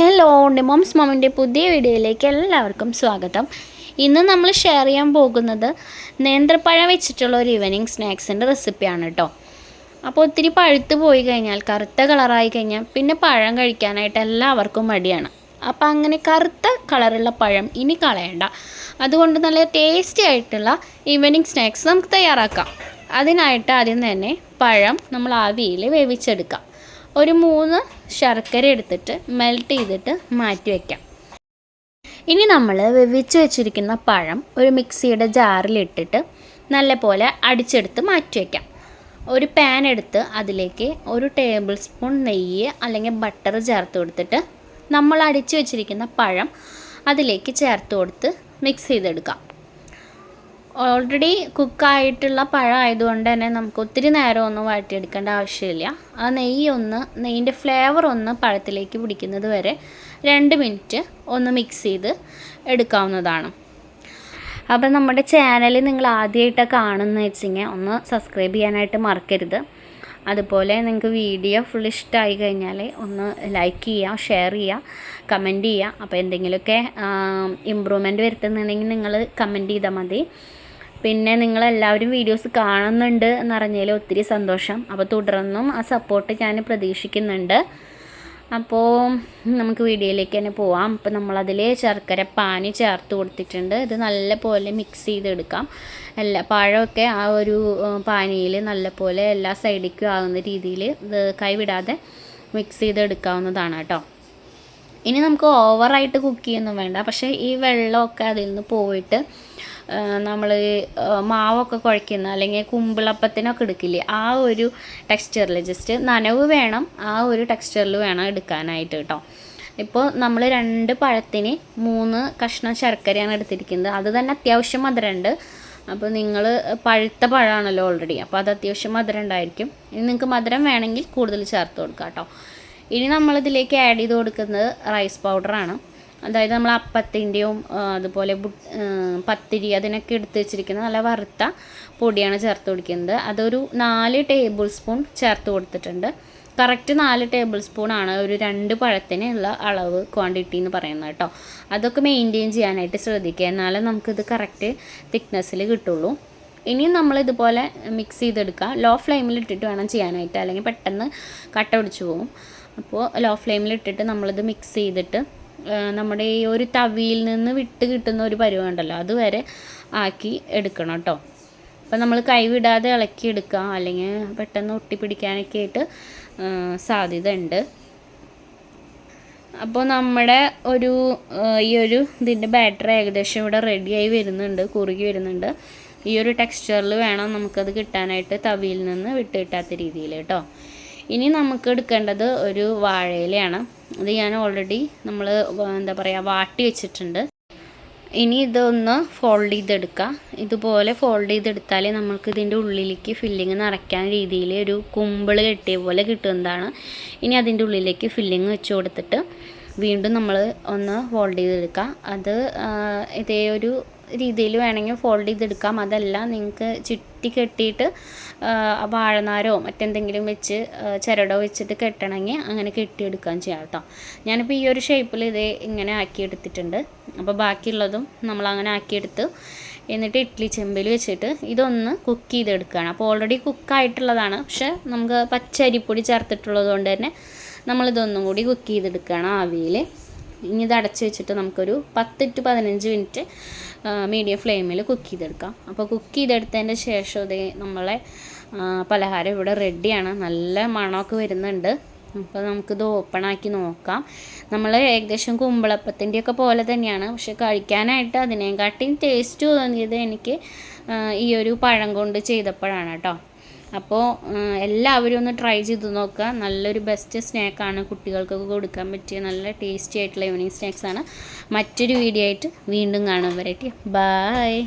Hello ഡിമോംസ് മോമിന്റെ പുതിയ വീഡിയോയിലേക്ക് എല്ലാവർക്കും സ്വാഗതം. ഇന്ന് നമ്മൾ ഷെയർ ചെയ്യാൻ പോകുന്നത് നേന്ത്രപ്പഴം വെച്ചിട്ടുള്ള ഒരു ഈവനിങ് സ്നാക്സിന്റെ റെസിപ്പിയാണ് കേട്ടോ അപ്പോൾ ഒത്തിരി പഴുത്ത് പോയി കഴിഞ്ഞാൽ കറുത്ത കളറായി കഴിഞ്ഞാൽ പിന്നെ പഴം കഴിക്കാനായിട്ട് എല്ലാവർക്കും മടിയാണ്. അപ്പോൾ അങ്ങനെ കറുത്ത കളറുള്ള പഴം ഇനി കളയണ്ട. അതുകൊണ്ട് നല്ല ടേസ്റ്റി ആയിട്ടുള്ള ഈവനിങ് സ്നാക്സ് നമുക്ക് തയ്യാറാക്കാം. അതിനായിട്ട് ആദ്യം തന്നെ പഴം നമ്മൾ ആവിയിൽ വേവിച്ചെടുക്കാം. ഒരു മൂന്ന് ശർക്കര എടുത്തിട്ട് മെൽറ്റ് ചെയ്തിട്ട് മാറ്റി വയ്ക്കാം ഇനി നമ്മൾ വെവിച്ച് വെച്ചിരിക്കുന്ന പഴം ഒരു മിക്സിയുടെ ജാറിലിട്ടിട്ട് നല്ലപോലെ അടിച്ചെടുത്ത് മാറ്റി വയ്ക്കാം ഒരു പാൻ എടുത്ത് അതിലേക്ക് ഒരു ടേബിൾ സ്പൂൺ നെയ്യ് അല്ലെങ്കിൽ ബട്ടർ ചേർത്ത് കൊടുത്തിട്ട് നമ്മൾ അടിച്ചു വെച്ചിരിക്കുന്ന പഴം അതിലേക്ക് ചേർത്ത് കൊടുത്ത് മിക്സ് ചെയ്തെടുക്കാം. ഓൾറെഡി കുക്കായിട്ടുള്ള പഴം ആയതുകൊണ്ട് തന്നെ നമുക്ക് ഒത്തിരി നേരം ഒന്നും വഴറ്റിയെടുക്കേണ്ട ആവശ്യമില്ല. ആ നെയ്യ് ഒന്ന് നെയ്യിന്റെ ഫ്ലേവർ ഒന്ന് പഴത്തിലേക്ക് പിടിക്കുന്നത് വരെ രണ്ട് മിനിറ്റ് ഒന്ന് മിക്സ് ചെയ്ത് എടുക്കാവുന്നതാണ്. അപ്പം നമ്മുടെ ചാനൽ നിങ്ങൾ ആദ്യമായിട്ട് കാണുന്ന വെച്ചിങ്ങനെ ഒന്ന് സബ്സ്ക്രൈബ് ചെയ്യാനായിട്ട് മറക്കരുത്. അതുപോലെ നിങ്ങൾക്ക് വീഡിയോ ഫുൾ ഇഷ്ടമായി കഴിഞ്ഞാൽ ഒന്ന് ലൈക്ക് ചെയ്യുക ഷെയർ ചെയ്യുക കമന്റ് ചെയ്യുക. അപ്പോൾ എന്തെങ്കിലുമൊക്കെ ഇമ്പ്രൂവ്മെന്റ് വരുത്തുന്നുണ്ടെങ്കിൽ നിങ്ങൾ കമന്റ് ചെയ്താൽ മതി. പിന്നെ നിങ്ങളെല്ലാവരും വീഡിയോസ് കാണുന്നുണ്ട് എന്നറിഞ്ഞതിൽ ഒത്തിരി സന്തോഷം. അപ്പോൾ തുടർന്നും ആ സപ്പോർട്ട് ഞാൻ പ്രതീക്ഷിക്കുന്നുണ്ട്. അപ്പോൾ നമുക്ക് വീഡിയോയിലേക്ക് തന്നെ പോവാം. അപ്പോൾ നമ്മളതിൽ ശർക്കര പാനി ചേർത്ത് കൊടുത്തിട്ടുണ്ട്. ഇത് നല്ല പോലെ മിക്സ് ചെയ്തെടുക്കാം. എല്ലാ പഴമൊക്കെ ആ ഒരു പാനിയിൽ നല്ല പോലെ എല്ലാ സൈഡിലേക്കും ആകുന്ന രീതിയിൽ ഇത് കൈവിടാതെ മിക്സ് ചെയ്തെടുക്കാവുന്നതാണ് കേട്ടോ. ഇനി നമുക്ക് ഓവറായിട്ട് കുക്ക് ചെയ്യൊന്നും വേണ്ട. പക്ഷേ ഈ വെള്ളമൊക്കെ അതിൽ നിന്ന് പോയിട്ട് നമ്മൾ മാവൊക്കെ കുഴയ്ക്കുന്ന അല്ലെങ്കിൽ കുമ്പിളപ്പത്തിനൊക്കെ എടുക്കില്ലേ ആ ഒരു ടെക്സ്ചറിൽ ജസ്റ്റ് നനവ് വേണം ആ ഒരു ടെക്സ്ചറിൽ വേണം എടുക്കാനായിട്ട് കേട്ടോ. ഇപ്പോൾ നമ്മൾ രണ്ട് പഴത്തിന് മൂന്ന് കഷ്ണം ശർക്കരയാണ് എടുത്തിരിക്കുന്നത്. അത് തന്നെ അത്യാവശ്യം മധുരമുണ്ട്. അപ്പോൾ നിങ്ങൾ പഴുത്ത പഴമാണല്ലോ ഓൾറെഡി അപ്പോൾ അത് അത്യാവശ്യം മധുരം ഉണ്ടായിരിക്കും ഇനി നിങ്ങൾക്ക് മധുരം വേണമെങ്കിൽ കൂടുതൽ ചേർത്ത് കൊടുക്കാം കേട്ടോ. ഇനി നമ്മളിതിലേക്ക് ആഡ് ചെയ്ത് കൊടുക്കുന്നത് റൈസ് പൗഡറാണ് അതായത് നമ്മൾ അപ്പത്തിന്റെയും അതുപോലെ പത്തിരി അതിനൊക്കെ എടുത്ത് വെച്ചിരിക്കുന്ന നല്ല വറുത്ത പൊടിയാണ് ചേർത്ത് കൊടുക്കുന്നത്. അതൊരു നാല് ടേബിൾ സ്പൂൺ ചേർത്ത് കൊടുത്തിട്ടുണ്ട്. കറക്റ്റ് നാല് ടേബിൾ സ്പൂൺ ആണ് ഒരു രണ്ട് പഴത്തിനുള്ള അളവ് ക്വാണ്ടിറ്റി എന്ന് പറയുന്നത് കേട്ടോ. അതൊക്കെ മെയിന്റെയിൻ ചെയ്യാനായിട്ട് ശ്രദ്ധിക്കുക. എന്നാലും നമുക്കിത് കറക്റ്റ് തിക്നെസ്സിൽ കിട്ടുള്ളൂ. ഇനിയും നമ്മൾ ഇതുപോലെ മിക്സ് ചെയ്തെടുക്കുക. ലോ ഫ്ലെയിമിൽ ഇട്ടിട്ട് വേണം ചെയ്യാനായിട്ട്. അല്ലെങ്കിൽ പെട്ടെന്ന് കട്ട പിടിച്ചു പോകും. അപ്പോൾ ലോ ഫ്ലെയിമിൽ ഇട്ടിട്ട് നമ്മളിത് മിക്സ് ചെയ്തിട്ട് നമ്മുടെ ഈ ഒരു തവിയിൽ നിന്ന് വിട്ട് കിട്ടുന്ന ഒരു പരുവുണ്ടല്ലോ അതുവരെ ആക്കി എടുക്കണം കേട്ടോ. അപ്പം നമ്മൾ കൈവിടാതെ ഇളക്കി എടുക്കുക അല്ലെങ്കിൽ പെട്ടെന്ന് ഒട്ടിപ്പിടിക്കാനൊക്കെ ആയിട്ട് സാധ്യത ഉണ്ട് അപ്പോൾ നമ്മുടെ ഒരു ഈ ഒരു ഇതിന്റെ ബാറ്ററി ഏകദേശം ഇവിടെ റെഡിയായി വരുന്നുണ്ട് കുറുകി വരുന്നുണ്ട്. ഈ ഒരു ടെക്സ്ചറിൽ വേണം നമുക്കത് കിട്ടാനായിട്ട് തവിയിൽ നിന്ന് വിട്ട് കിട്ടാത്ത രീതിയിൽ കേട്ടോ. ഇനി നമുക്ക് എടുക്കേണ്ടത് ഒരു വാഴയിലയാണ്. ഇത് ഞാൻ ഓൾറെഡി നമ്മൾ എന്താ പറയുക വാട്ടി വെച്ചിട്ടുണ്ട്. ഇനി ഇതൊന്ന് ഫോൾഡ് ചെയ്തെടുക്കുക ഇതുപോലെ ഫോൾഡ് ചെയ്തെടുത്താലേ നമുക്ക് ഇതിന്റെ ഉള്ളിലേക്ക് ഫില്ലിങ് നിറയ്ക്കാൻ രീതിയിൽ ഒരു കുമ്പിൾ കെട്ടിയ പോലെ കിട്ടുന്നതാണ്. ഇനി അതിന്റെ ഉള്ളിലേക്ക് ഫില്ലിങ് വെച്ച് കൊടുത്തിട്ട് വീണ്ടും നമ്മൾ ഒന്ന് ഫോൾഡ് ചെയ്തെടുക്കുക അത് ഇതേ ഒരു രീതിയിൽ വേണമെങ്കിൽ ഫോൾഡ് ചെയ്തെടുക്കാം. അതല്ല നിങ്ങൾക്ക് ചുറ്റി കെട്ടിയിട്ട് വാഴനാരോ മറ്റെന്തെങ്കിലും വെച്ച് ചിരടോ വെച്ചിട്ട് കെട്ടണമെങ്കിൽ അങ്ങനെ കെട്ടിയെടുക്കാൻ ചെയ്യാം കേട്ടോ. ഞാനിപ്പോൾ ഈ ഒരു ഷേപ്പിൽ ഇത് ഇങ്ങനെ ആക്കിയെടുത്തിട്ടുണ്ട്. അപ്പോൾ ബാക്കിയുള്ളതും നമ്മൾ അങ്ങനെ ആക്കിയെടുത്ത് എന്നിട്ട് ഇഡ്ഡലി ചെമ്പിൽ വെച്ചിട്ട് ഇതൊന്ന് കുക്ക് ചെയ്തെടുക്കുകയാണ്. അപ്പോൾ ഓൾറെഡി കുക്കായിട്ടുള്ളതാണ് പക്ഷെ നമുക്ക് പച്ച അരിപ്പൊടി ചേർത്തിട്ടുള്ളത് കൊണ്ട് തന്നെ നമ്മളിതൊന്നും കൂടി കുക്ക് ചെയ്തെടുക്കുകയാണ് ആവിയിൽ. ഇനി ഇത് അടച്ച് വെച്ചിട്ട് നമുക്കൊരു പത്ത് ടു പതിനഞ്ച് മിനിറ്റ് മീഡിയം ഫ്ലെയിമിൽ കുക്ക് ചെയ്തെടുക്കാം. അപ്പോൾ കുക്ക് ചെയ്തെടുത്തതിന്റെ ശേഷം ഇത് നമ്മളെ പലഹാരം ഇവിടെ റെഡിയാണ് നല്ല മണമൊക്കെ വരുന്നുണ്ട്. അപ്പോൾ നമുക്കിത് ഓപ്പൺ ആക്കി നോക്കാം. നമ്മൾ ഏകദേശം കുമ്പളപ്പത്തിന്റെയൊക്കെ പോലെ തന്നെയാണ്. പക്ഷെ കഴിക്കാനായിട്ട് അതിനെക്കാട്ടിയും ടേസ്റ്റ് തോന്നിയത് എനിക്ക് ഈ ഒരു പഴം കൊണ്ട് ചെയ്തപ്പോഴാണ് കേട്ടോ. അപ്പോൾ എല്ലാവരും ഒന്ന് ട്രൈ ചെയ്ത് നോക്കുക. നല്ലൊരു ബെസ്റ്റ് സ്നാക്കാണ് കുട്ടികൾക്കൊക്കെ കൊടുക്കാൻ പറ്റിയ നല്ല ടേസ്റ്റി ആയിട്ടുള്ള ഈവനിങ് സ്നാക്സാണ് മറ്റൊരു വീഡിയോ ആയിട്ട് വീണ്ടും കാണാൻ വരട്ടെ ബായ്